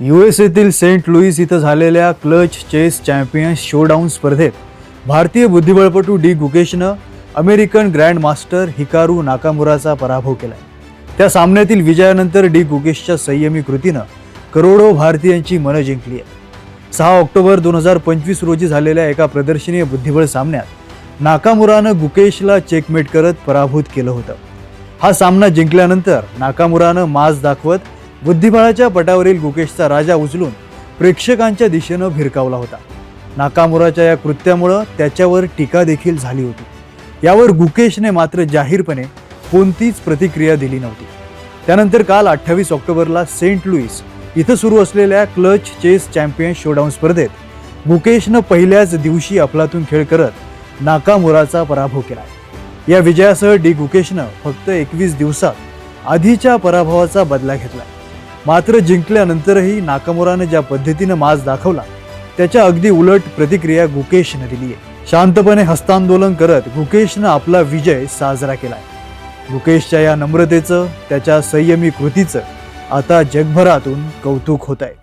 You S एतील Saint Louis इथं झालेल्या क्लच चेस चॅम्पियन्स शोडाऊन स्पर्धेत भारतीय बुद्धिबळपटू डी गुकेशनं अमेरिकन ग्रँड मास्टर हिकारू नाकामुराचा पराभव केला त्या सामन्यातील विजयानंतर डी गुकेशच्या संयमी कृतीनं करोडो भारतीयांची मनं जिंकली आहे सहा ऑक्टोबर दोन हजार पंचवीस रोजी झालेल्या एका प्रदर्शनीय बुद्धिबळ सामन्यात नाकामुरानं गुकेशला चेकमेट करत पराभूत केलं होतं. हा सामना जिंकल्यानंतर नाकामुरानं माज दाखवत बुद्धिबळाच्या पटावरील गुकेशचा राजा उचलून प्रेक्षकांच्या दिशेनं भिरकावला होता. नाकामुराच्या या कृत्यामुळं त्याच्यावर टीका देखील झाली होती. यावर गुकेशने मात्र जाहीरपणे कोणतीच प्रतिक्रिया दिली नव्हती. त्यानंतर काल अठ्ठावीस ऑक्टोबरला सेंट लुईस इथं सुरू असलेल्या क्लच चेस चॅम्पियन शोडाऊन स्पर्धेत गुकेशनं पहिल्याच दिवशी अफलातून खेळ करत नाकामुराचा पराभव केला. या विजयासह डी गुकेशनं फक्त एकवीस दिवसात आधीच्या पराभवाचा बदला घेतला. मात्र जिंकल्यानंतरही नाकामोरानं ज्या पद्धतीनं माज दाखवला त्याच्या अगदी उलट प्रतिक्रिया गुकेशनं दिली आहे. शांतपणे हस्तांदोलन करत गुकेशनं आपला विजय साजरा केलाय गुकेशच्या या नम्रतेचं त्याच्या संयमी कृतीचं आता जगभरातून कौतुक होत आहे